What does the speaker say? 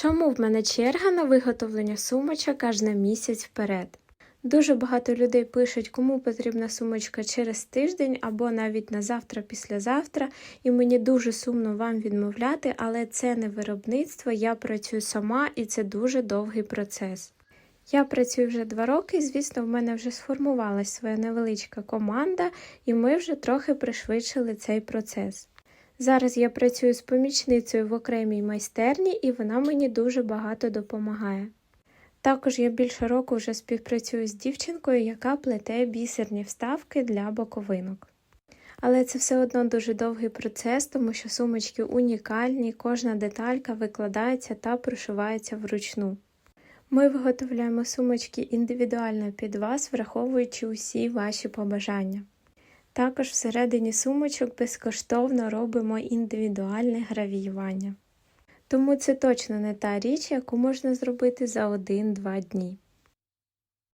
Чому в мене черга на виготовлення сумочок аж на місяць вперед? Дуже багато людей пишуть, кому потрібна сумочка через тиждень або навіть на завтра, післязавтра, і мені дуже сумно вам відмовляти, але це не виробництво, я працюю сама і це дуже довгий процес. Я працюю вже два роки, і, звісно, в мене вже сформувалась своя невеличка команда, і ми вже трохи пришвидшили цей процес. Зараз я працюю з помічницею в окремій майстерні, і вона мені дуже багато допомагає. Також я більше року вже співпрацюю з дівчинкою, яка плете бісерні вставки для боковинок. Але це все одно дуже довгий процес, тому що сумочки унікальні, кожна деталька викладається та прошивається вручну. Ми виготовляємо сумочки індивідуально під вас, враховуючи усі ваші побажання. Також всередині сумочок безкоштовно робимо індивідуальне гравіювання. Тому це точно не та річ, яку можна зробити за 1-2 дні.